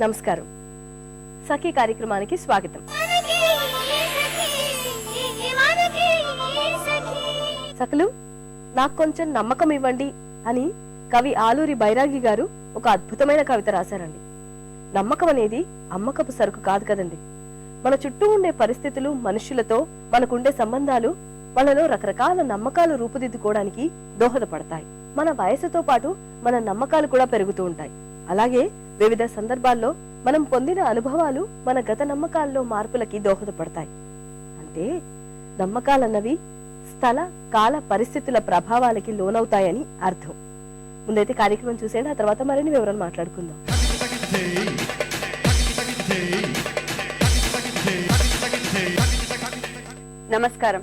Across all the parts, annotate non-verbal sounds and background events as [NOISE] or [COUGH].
నమస్కారం. సఖీ కార్యక్రమానికి స్వాగతం. సఖలు నాకు కొంచెం నమ్మకం ఇవ్వండి అని కవి ఆలూరి బైరాగి గారు ఒక అద్భుతమైన కవిత రాశారండి. నమ్మకం అనేది అమ్మకపు సరుకు కాదు కదండి. మన చుట్టూ ఉండే పరిస్థితులు మనుషులతో మనకుండే సంబంధాలు మనలో రకరకాల నమ్మకాలు రూపుదిద్దుకోవడానికి దోహదపడతాయి. మన వయసుతో పాటు మన నమ్మకాలు కూడా పెరుగుతూ ఉంటాయి. అలాగే వివిధ సందర్భాల్లో మనం పొందిన అనుభవాలు మన గత నమ్మకాల్లో మార్పులకి దోహదపడతాయి. అంటే నమ్మకాలన్నవి స్థల కాల పరిస్థితుల ప్రభావాలకి లోనవుతాయని అర్థం. ముందైతే కార్యక్రమం చూసేయండి ఆ తర్వాత మరిన్ని వివరాలు మాట్లాడుకుందాం. నమస్కారం.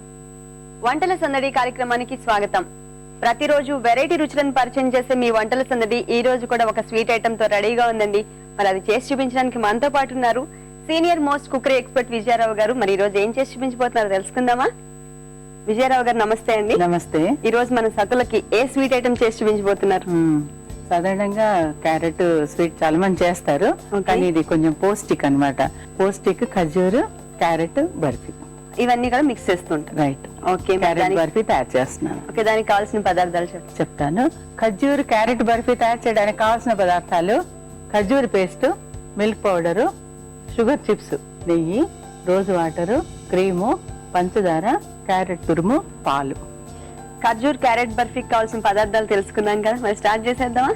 వంటల సందడి కార్యక్రమానికి స్వాగతం. ప్రతిరోజు వెరైటీ రుచులను పరిచయం చేసే మీ వంటల సందడి ఈ రోజు కూడా ఒక స్వీట్ ఐటమ్తో రెడీగా ఉందండి. మరి అది చేసి చూపించడానికి మనతో పాటు ఉన్నారు senior most cookery expert Vijayarao గారు. మరి ఈ రోజు ఏం చేసి చూపించబోతున్నారో తెలుసుకుందామా? విజయారావు గారు నమస్తే అండి. నమస్తే. ఈ రోజు మన సతులకి ఏ స్వీట్ ఐటమ్ చేసి చూపించబోతున్నారు. సాధారణంగా క్యారెట్ స్వీట్ చాలా మంది చేస్తారు. కానీ ఇది కొంచెం పౌష్టిక్ అన్నమాట పౌష్టిక్ ఖజూరు క్యారెట్ బర్ఫీ. ఇవన్నీ కూడా మిక్స్ చేస్తుంటారు రైట్ ఓకే క్యారెట్ బర్ఫీ తయారు చేస్తున్నాను. ఓకే దానికి కావాల్సిన పదార్థాలు చెప్తాను. ఖర్జూర్ క్యారెట్ బర్ఫీ తయారు చేయడానికి కావాల్సిన పదార్థాలు ఖర్జూర్ paste milk powder sugar chips నెయ్యి రోజ్ వాటరు క్రీము పంచదార క్యారెట్ తురుము పాలు. ఖర్జూర్ క్యారెట్ బర్ఫీకి కావాల్సిన పదార్థాలు తెలుసుకున్నాం కదా మరి స్టార్ట్ చేసేద్దామా?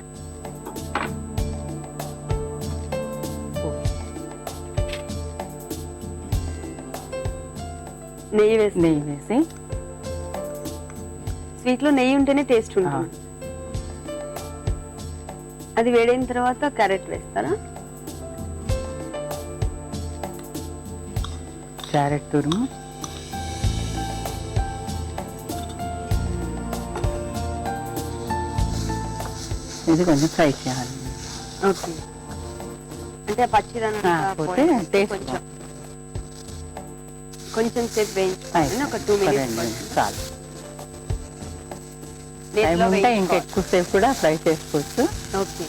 నెయ్యి వేసి. నెయ్యి వేసి. స్వీట్లో నెయ్యి ఉంటేనే టేస్ట్ ఉంటుంది. అది వేడైన తర్వాత క్యారెట్ వేస్తారా? క్యారెట్ తురుము. ఇది కొంచెం ఫ్రై చేయాలి. ఓకే. అంటే పచ్చిదనం పోతే టేస్ట్ కొంచెం కొంచెం సేపు వేయించుకోవాలి. ఒక టూ మినిట్స్ చాలు ఇంకా కూడా ఫ్రై చేసుకోవచ్చు. ఓకే.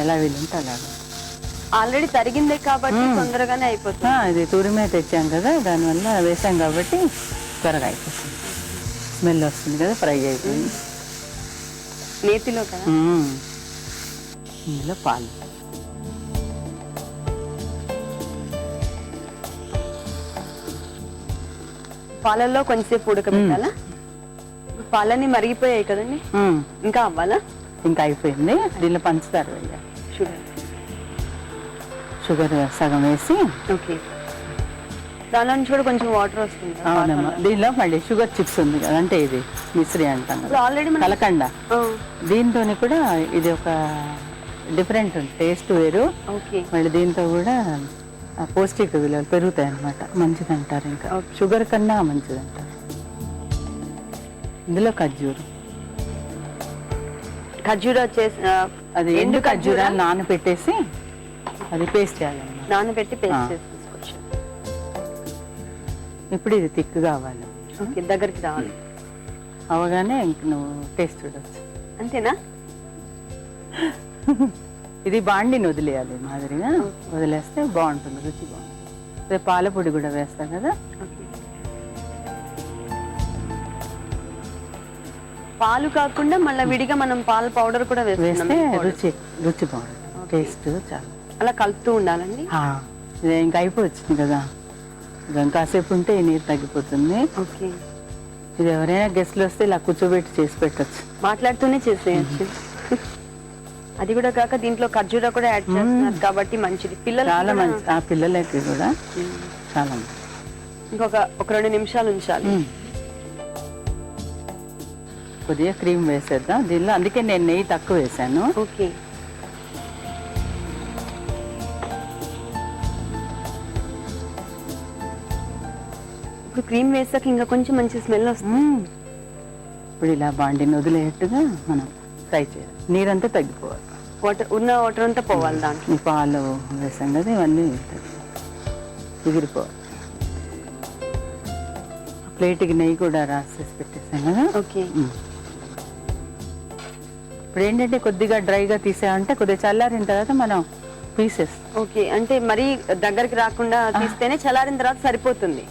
ఎలా వీలుంటే అలాగా. ఆల్రెడీ తరిగిందే కాబట్టి. తొందరగానే అయిపోతుంది. ఇది తురిమే తెచ్చాం కదా దానివల్ల వేసాం కాబట్టి త్వరగా అయిపోతుంది. స్మెల్ వస్తుంది కదా ఫ్రై అయిపోయింది. నేతిలో కదా. ఇందులో పాలు. పాలల్లో కొంచెంసేపు ఉడకబెట్టాలా? పాలన్నీ మరిగిపోయాయి కదండి. ఇంకా అవ్వాలా? ఇంకా అయిపోయింది. దీనిలో పంచదార వేయాలి. షుగర్. షుగర్ సగం వేసి. ఓకే. దానిలో నుంచి కూడా కొంచెం వాటర్ వస్తుంది అవునమ్మా. దీనిలో మళ్ళీ షుగర్ చిప్స్ ఉంది కదా అంటే ఇది మిశ్రీ అంటాం ఆల్రెడీ మనం కలకండ. ఆ, దీంతో కూడా ఇది ఒక డిఫరెంట్ టేస్ట్ వేరు. ఓకే. మళ్ళీ దీంతో కూడా పౌష్టిక విలువలు పెరుగుతాయి అన్నమాట. మంచిది అంటారు ఇంకా. షుగర్ కన్నా మంచిది అంటారు ఇందులో ఖర్జూరు. ఖర్జూరా చేసి ఆ, అది ఎండు ఖర్జూరాలు నానబెట్టేసి అది పేస్ట్ చేయాలన్నమాట. నానబెట్టి. పేస్ట్ ఇప్పుడు ఇది తిక్కు కావాలి. దగ్గరికి రావాలి. అవగానే ఇంక నువ్వు టేస్ట్ చూడవచ్చు అంతేనా? [LAUGHS] ఇది బాండిని వదిలేయాలి మాదిరిగా. వదిలేస్తే బాగుంటుంది రుచి బాగుంటుంది. అదే పాల పొడి కూడా వేస్తాం కదా? పాలు కాకుండా మళ్ళీ విడిగా మనం పాల పౌడర్ కూడా వేస్తే. రుచి రుచి బాగుంటుంది. టేస్ట్ చాలా. అలా కలుపుతూ ఉండాలండి? ఇంకా అయిపోవచ్చింది కదా. ఇది ఇంకాసేపు ఉంటే ఈ నీరు తగ్గిపోతుంది. ఓకే. ఇది ఎవరైనా గెస్ట్లు వస్తే ఇలా కూర్చోబెట్టి చేసి పెట్టచ్చు. మాట్లాడుతూనే చేసేయచ్చు. అది కూడా కాక దీంట్లో ఖర్జూరా కూడా యాడ్ చేస్తున్నారు కాబట్టి మంచిది. పిల్లలు చాలా మంచి ఆ పిల్లలకి కూడా చాలా ఇంకొక ఒక రెండు నిమిషాలు ఉంచాలి. కొద్దిగా క్రీమ్ వేసేద్దాం. దీనిలో అందుకే నేను నెయ్యి తక్కువ వేసాను. ఓకే. ఇప్పుడు క్రీమ్ వేసాక ఇంకా కొంచెం మంచి స్మెల్ వస్తుంది. ఇప్పుడు ఇలా బాండిని వదిలేట్టుగా మనం ఫ్రై చేయాలి నీరంతా తగ్గిపోవాలి. వాటర్ ఉన్న వాటర్ అంతా పోవాలి దాంట్లో. ఈ పాలు వేసాం కదా ఇవన్నీ ఎగిరిపోవాలి ప్లేట్కి నెయ్యి కూడా రాసేసి పెట్టేసాం కదా? ఓకే. ఇప్పుడు ఏంటంటే కొద్దిగా డ్రైగా తీసామంటే కొద్దిగా చల్లారిన తర్వాత మనం పీసెస్ ఓకే. అంటే మరీ దగ్గరికి రాకుండా తీస్తేనే చల్లారిన తర్వాత సరిపోతుంది.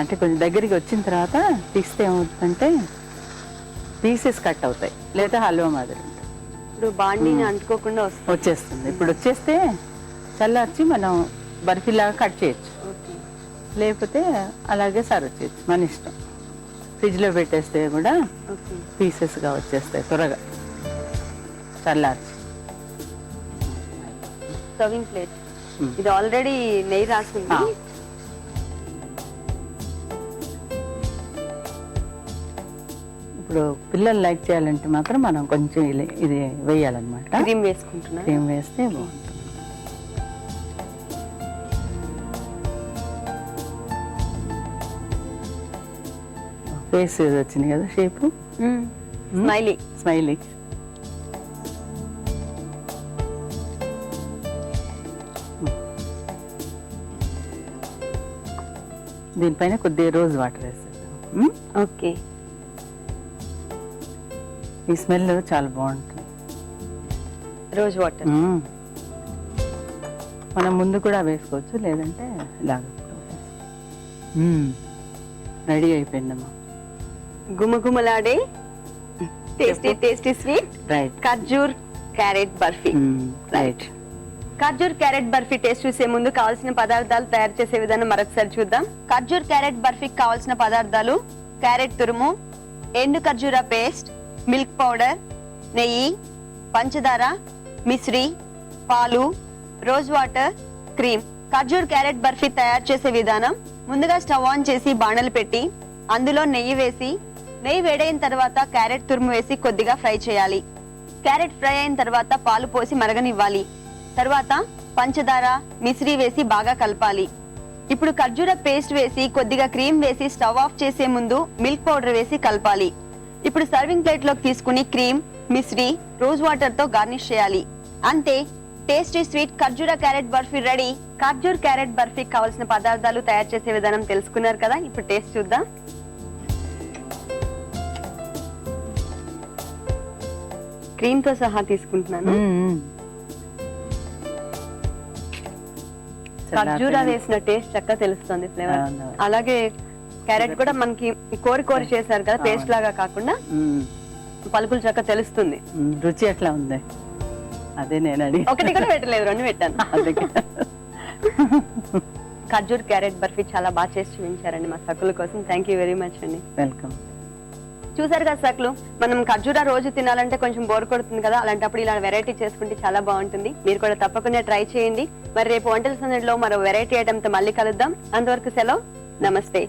అంటే కొంచెం దగ్గరికి వచ్చిన తర్వాత తీస్తే ఏమవుతుందంటే పీసెస్ కట్ అవుతాయి లేదా హల్వా మాదిరి ఇప్పుడు బాండీని అంటుకోకుండా వచ్చేస్తుంది. ఇప్పుడు వచ్చేస్తే చల్లార్చి మనం బర్ఫీలాగా కట్ చేయొచ్చు. లేకపోతే అలాగే సర్వ్ చేయొచ్చు మన ఇష్టం. ఫ్రిడ్జ్లో పెట్టేస్తే కూడా పీసెస్గా వచ్చేస్తాయి త్వరగా. చల్లార్చి. Serving plate. ఇది ఆల్రెడీ నెయ్యి రాసింది. ఇప్పుడు పిల్లలు లైక్ చేయాలంటే మాత్రం మనం కొంచెం ఇది వేయాలన్నమాట. క్రీమ్ వేసుకుంటున్నా క్రీమ్ వేస్తే బాగుంటుంది. ఫేస్ వచ్చింది కదా షేపు? స్మైలీ. స్మైలీ. దీనిపైన కొద్దిగా రోజ్ వాటర్ వేసేద్దాం? ఓకే. ఈ స్మెల్ చాలా బాగుంటుంది. Rose water. మనం ముందు కూడా వేసుకోవచ్చు లేదంటే ఇలాగ. రెడీ అయిపోయిందమ్మా గుమగుమలాడే టేస్టీ టేస్టీ స్వీట్ రైట్ ఖర్జూర్ క్యారెట్ బర్ఫీ. రైట్ ఖర్జూర్ క్యారెట్ బర్ఫీ టేస్ట్ చూసే ముందు కావాల్సిన పదార్థాలు తయారు చేసే విధానం మరొకసారి చూద్దాం. ఖర్జూర్ క్యారెట్ బర్ఫీకి కావాల్సిన పదార్థాలు క్యారెట్ తురుము ఎండు ఖర్జూర పేస్ట్ మిల్క్ పౌడర్ నెయ్యి పంచదార మిశ్రీ పాలు రోజ్ వాటర్ క్రీమ్. ఖర్జూర్ క్యారెట్ బర్ఫీ తయారు చేసే విధానం ముందుగా స్టవ్ ఆన్ చేసి బాణలు పెట్టి అందులో నెయ్యి వేసి నెయ్యి వేడైన తర్వాత క్యారెట్ తురుము వేసి కొద్దిగా ఫ్రై చేయాలి. క్యారెట్ ఫ్రై అయిన తర్వాత పాలు పోసి మరగనివ్వాలి. తర్వాత పంచదార మిశ్రీ వేసి బాగా కలపాలి. ఇప్పుడు ఖర్జూర పేస్ట్ వేసి కొద్దిగా క్రీమ్ వేసి స్టవ్ ఆఫ్ చేసే ముందు మిల్క్ పౌడర్ వేసి కలపాలి. ఇప్పుడు సర్వింగ్ ప్లేట్లోకి తీసుకుని క్రీమ్ మిశ్రీ రోజ్ వాటర్తో గార్నిష్ చేయాలి. అంతే టేస్టీ స్వీట్ ఖర్జూర క్యారెట్ బర్ఫీ రెడీ. ఖర్జూర్ క్యారెట్ బర్ఫీకి కావాల్సిన పదార్థాలు తయారు చేసే విధానం తెలుసుకున్నారు కదా? ఇప్పుడు టేస్ట్ చూద్దాం. క్రీమ్తో సహా తీసుకుంటున్నాను. ఖర్జూరా వేసిన టేస్ట్ చక్కగా తెలుస్తుంది ఫ్లేవర్. అలాగే క్యారెట్ కూడా మనకి కోరి కోరి చేశారు కదా పేస్ట్. లాగా కాకుండా పలుకులు చక్కగా తెలుస్తుంది. రుచి ఎట్లా ఉంది? అదే నేను అడిగి ఒకటి కూడా పెట్టలేదు రెండు పెట్టాను. [LAUGHS] ఖర్జూర్ క్యారెట్ బర్ఫీ చాలా బాగా చేసి చూపించారండి మా సకుల కోసం. థ్యాంక్ యూ వెరీ మచ్ అండి. వెల్కమ్ చూసారు కదా సకులు మనం ఖర్జూరా రోజు తినాలంటే కొంచెం బోర్ కొడుతుంది కదా అలాంటప్పుడు ఇలా వెరైటీ చేసుకుంటే చాలా బాగుంటుంది. మీరు కూడా తప్పకుండా ట్రై చేయండి. మరి రేపు వంటల సందడిలో మరో వెరైటీ ఐటమ్తో మళ్ళీ కలుద్దాం. అంతవరకు సెలవు. నమస్తే.